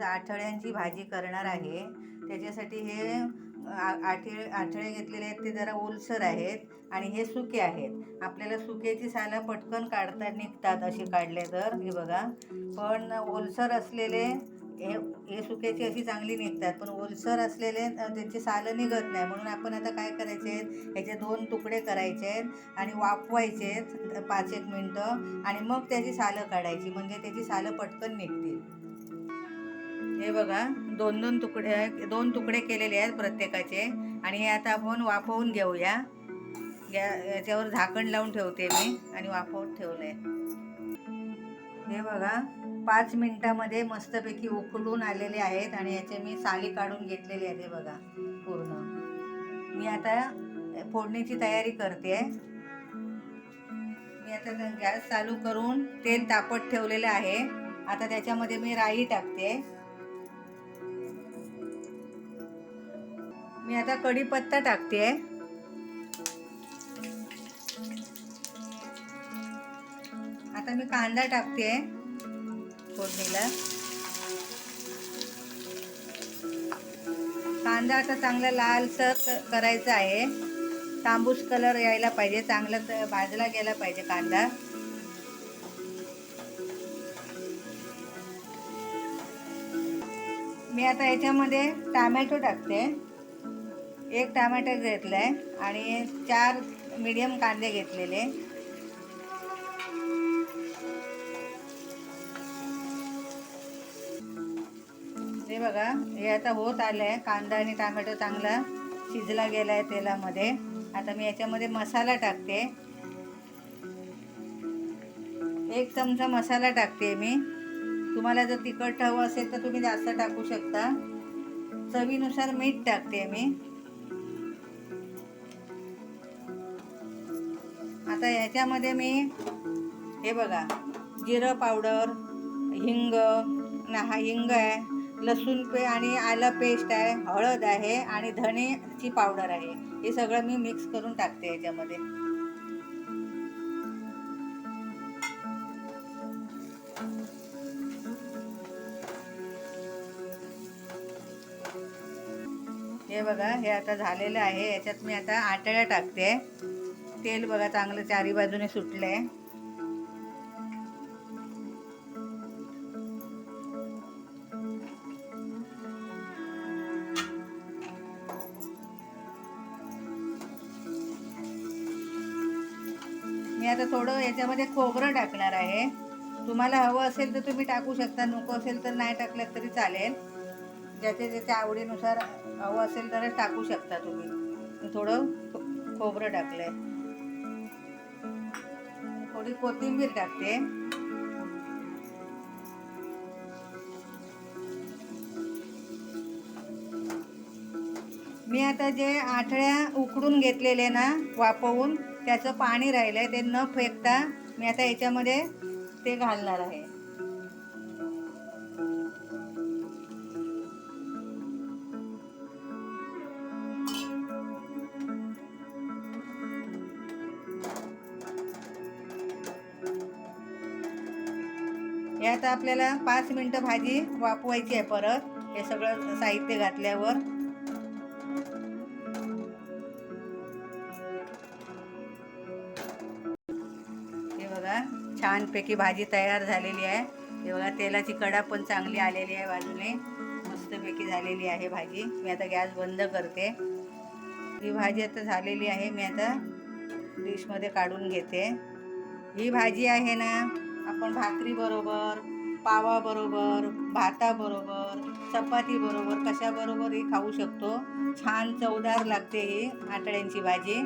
आज आठवड्यांची भाजी करणार आहे. त्याच्यासाठी हे आ- आठे आठळे घेतलेले आहेत ते जरा ओलसर आहेत आणि हे सुके आहेत. आपल्याला सुक्याची सालं पटकन काढता निघतात असे काढले तर हे बघा. पण ओलसर असलेले हे हे सुक्याची अशी चांगली निघतात. पण ओलसर असलेले त्यांची सालं निघत नाही. म्हणून आपण आता काय करायचे आहेत? ह्याचे दोन तुकडे करायचे आहेत आणि वाफवायचे आहेत पाच एक मिनटं. आणि मग त्याची सालं काढायची. म्हणजे त्याची सालं पटकन निघतील. हे बघा दोन दोन तुकडे दोन तुकडे केलेले आहेत प्रत्येकाचे. आणि हे आता आपण वाफवून घेऊया. गॅ याच्यावर झाकण लावून ठेवते मी आणि वाफवून ठेवलंय हे बघा पाच मिनिटामध्ये मस्तपैकी उकळून आलेले आहेत आणि याचे मी साली काढून घेतलेले आहेत हे बघा पूर्ण. मी आता फोडणीची तयारी करते. मी आता गॅस चालू करून तेल तापत ठेवलेलं आहे. आता त्याच्यामध्ये मी राई टाकते. मी आता कढीपत्ता टाकते आता मी कांदा टाकते फोडणीला. कांदा आता चांगला लालसर क- करायचा आहे. तांबूस कलर यायला पाहिजे चांगला भाजला गेला पाहिजे कांदा. मी आता याच्यामध्ये टॅमॅटो टाकते. एक टमाटर घेतलं आहे आणि चार मिडियम कांदे घेतलेले. हे बघा हे आता होत आलं आहे कांदा आणि टमॅटो चांगला शिजला गेला आहे तेलामध्ये. आता मी याच्यामध्ये मसाला टाकते. एक चमचा मसाला टाकते मी. तुम्हाला जर तिखट हवं असेल तर तुम्ही जास्त टाकू शकता. चवीनुसार मीठ टाकते मी. आता याच्यामध्ये मी हे बघा जिरं पावडर हिंग ना हा हिंग आहे लसूण पे आणि आलं पेस्ट आहे हळद आहे आणि धनेची पावडर आहे. हे सगळं मी मिक्स करून टाकते याच्यामध्ये हे बघा हे आता झालेलं आहे. याच्यात मी आता आटळ्या टाकते. तेल बघा चांगलं चारी बाजूने सुटलंय. मी आता थोडं याच्यामध्ये खोबरं टाकणार आहे. तुम्हाला हवं असेल तर तुम्ही टाकू शकता नको असेल तर नाही टाकलं तरी चालेल. ज्याच्या ज्याच्या आवडीनुसार हवं असेल तरच टाकू शकता तुम्ही. थोडं खो- खोबरं आहे थोडी कोथिंबीर टाकते. मी आता जे आठळ्या उकडून घेतलेले ना वापवून त्याचं पाणी राहिलं आहे ते न फेकता मी आता याच्यामध्ये ते घालणार आहे. हे आता आपल्याला पाच मिनटं भाजी वापवायची आहे परत. हे सगळं साहित्य घातल्यावर. हे बघा छानपैकी भाजी तयार झालेली आहे. हे बघा तेलाची कडा पण चांगली आलेली आहे बाजूने. मस्तपैकी झालेली आहे भाजी. मी आता गॅस बंद करते. ही भाजी आता झालेली आहे. मी आता डिशमध्ये काढून घेते. ही भाजी आहे ना आपण भाकरीबरोबर पावाबरोबर भाताबरोबर चपातीबरोबर कशाबरोबरही खाऊ शकतो. छान चवदार लागते ही आटड्यांची भाजी.